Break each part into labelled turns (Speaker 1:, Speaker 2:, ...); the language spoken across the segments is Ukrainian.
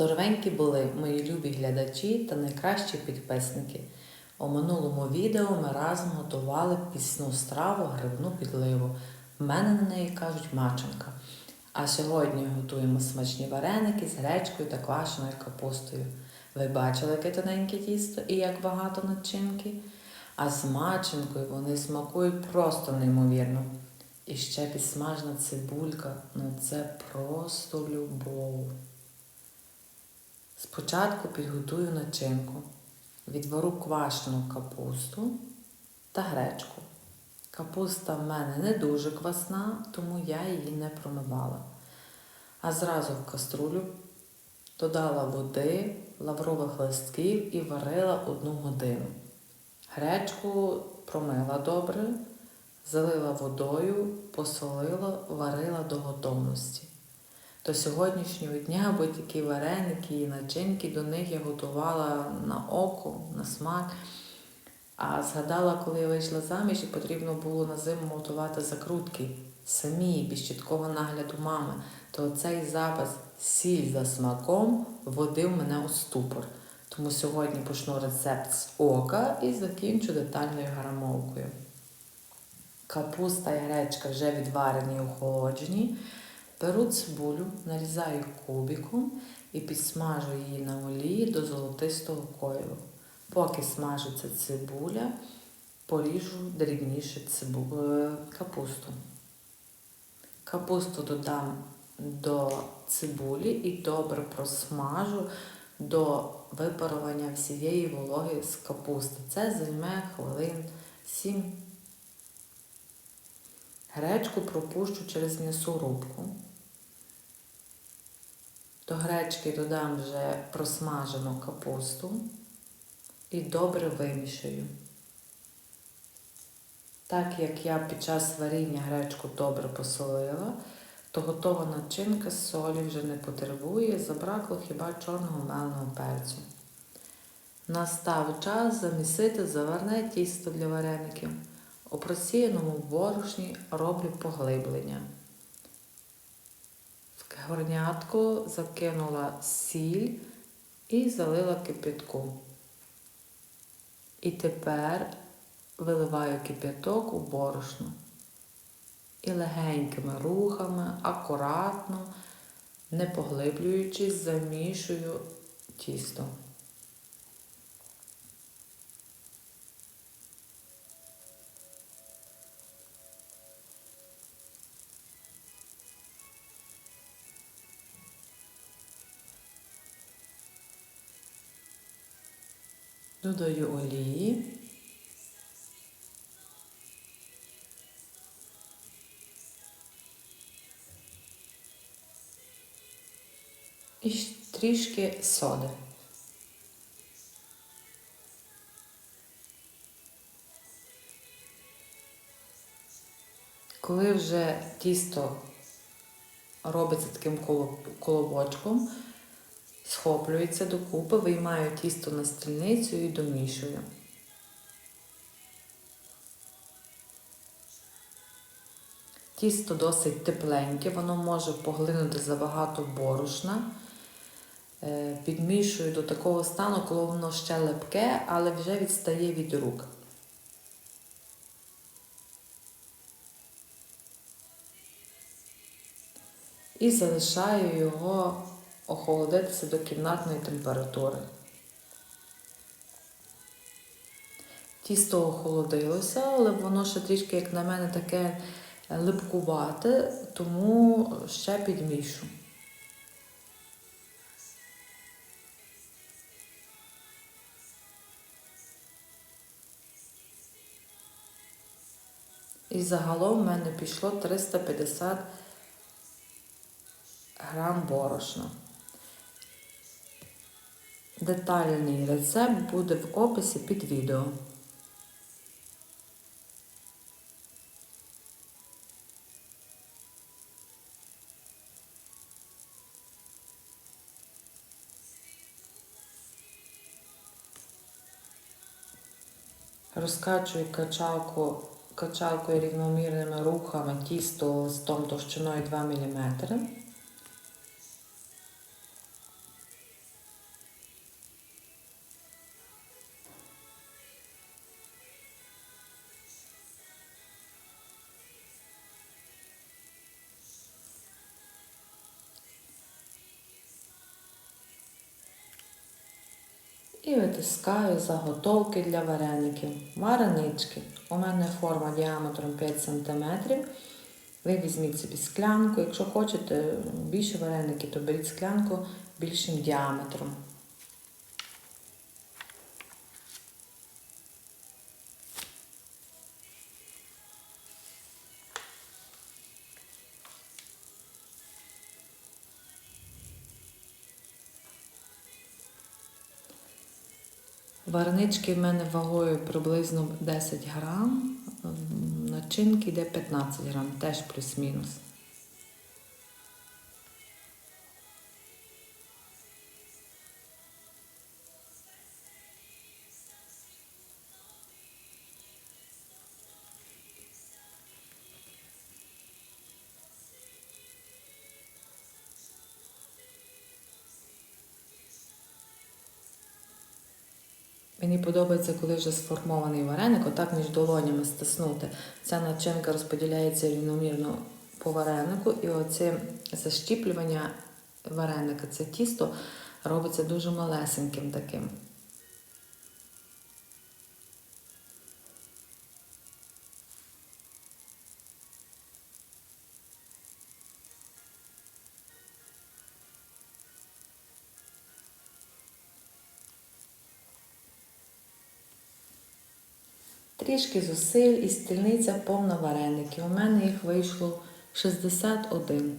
Speaker 1: Здоровенькі були мої любі глядачі та найкращі підписники. У минулому відео ми разом готували пісну страву грибну підливу. В мене на неї кажуть маченка. А сьогодні готуємо смачні вареники з гречкою та квашеною капустою. Ви бачили яке тоненьке тісто і як багато начинки? А з маченкою вони смакують просто неймовірно. І ще підсмажена цибулька, ну це просто любов. Спочатку підготую начинку. Відвару квашену капусту та гречку. Капуста в мене не дуже квасна, тому я її не промивала. А зразу в каструлю додала води, лаврових листків і варила одну годину. Гречку промила добре, залила водою, посолила, варила до готовності. До сьогоднішнього дня будь-які вареники і начинки до них я готувала на око, на смак. А згадала, коли я вийшла заміж і потрібно було на зиму готувати закрутки самі, без чіткого нагляду мами, то цей запис сіль за смаком вводив мене у ступор. Тому сьогодні почну рецепт з ока і закінчу детальною грамовкою. Капуста і гречка вже відварені і охолоджені. Беру цибулю, нарізаю кубиком і підсмажу її на олії до золотистого кольору. Поки смажиться цибуля, поріжу дрібніше цибу... е, капусту. Капусту додам до цибулі і добре просмажу до випарування всієї вологи з капусти. Це займе хвилин 7. Гречку пропущу через м'ясорубку. До гречки додам вже просмажену капусту і добре вимішаю. Так як я під час варіння гречку добре посолила, то готова начинка з солі вже не потребує, забракло хіба чорного меленого перцю. Настав час замісити заварне тісто для вареників. У просіяному борошні роблю поглиблення. Горнятку закинула сіль і залила кипятку. І тепер виливаю кип'яток у борошно. І легенькими рухами, акуратно, не поглиблюючись, замішую тісто. Додаю олії. І трішки соди. Коли вже тісто робиться таким колобочком, схоплюється докупи, виймаю тісто на стільницю і домішую. Тісто досить тепленьке, воно може поглинути забагато борошна. Е, підмішую до такого стану, коли воно ще лепке, але вже відстає від рук. І залишаю його охолодитися до кімнатної температури. Тісто охолодилося, але воно ще трішки, як на мене, таке липкувате, тому ще підмішу. І загалом в мене пішло 350 грам борошна. Детальний рецепт буде в описі під відео. Розкачую качалку, качалкою рівномірними рухами тісто листом товщиною 2 мм. І витискаю заготовки для вареників. Варенички. У мене форма діаметром 5 см. Ви візьміть собі склянку. Якщо хочете більше вареники, то беріть склянку більшим діаметром. Варенички в мене вагою приблизно 10 грам, начинки йде 15 грам, теж плюс-мінус. Мені подобається, коли вже сформований вареник, отак між долонями стиснути. Ця начинка розподіляється рівномірно по варенику, і оце защіплювання вареника, це тісто робиться дуже малесеньким таким. Трішки зусиль і стільниця повна вареників. У мене їх вийшло 61.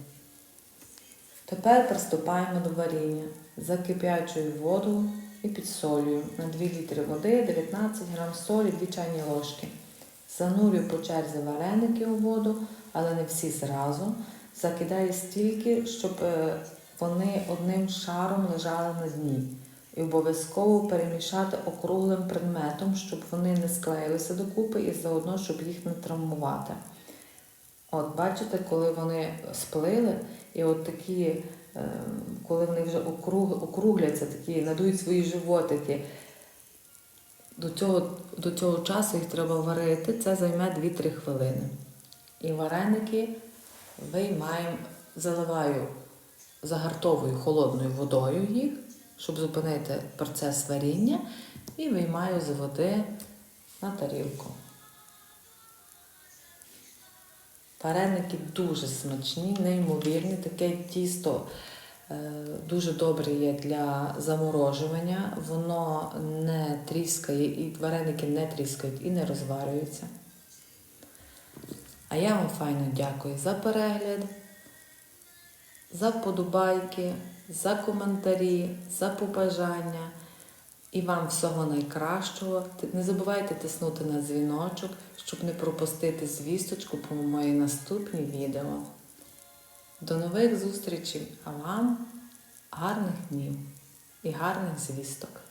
Speaker 1: Тепер приступаємо до варіння. Закип'ячую воду і підсолюю на 2 літри води, 19 грам солі, 2 чайні ложки. Занурюю по черзі вареники у воду, але не всі зразу. Закидаю стільки, щоб е, вони одним шаром лежали на дні. І обов'язково перемішати округлим предметом, щоб вони не склеїлися докупи і заодно, щоб їх не травмувати. От, бачите, коли вони сплили, і от такі, е, коли вони вже округ, округляться, такі, надують свої животики, до цього, до цього часу їх треба варити, це займе 2-3 хвилини. І вареники виймаємо, заливаю загартовую холодною водою їх, щоб зупинити процес варіння, і виймаю з води на тарілку. Вареники дуже смачні, неймовірні. Таке тісто е, дуже добре є для заморожування. Воно не тріскає, і вареники не тріскають і не розварюються. А я вам файно дякую за перегляд, за вподобайки, за коментарі, за побажання. І вам всього найкращого. Не забувайте тиснути на дзвіночок, щоб не пропустити звісточку про мої наступні відео. До нових зустрічей, а вам гарних днів і гарних звісток!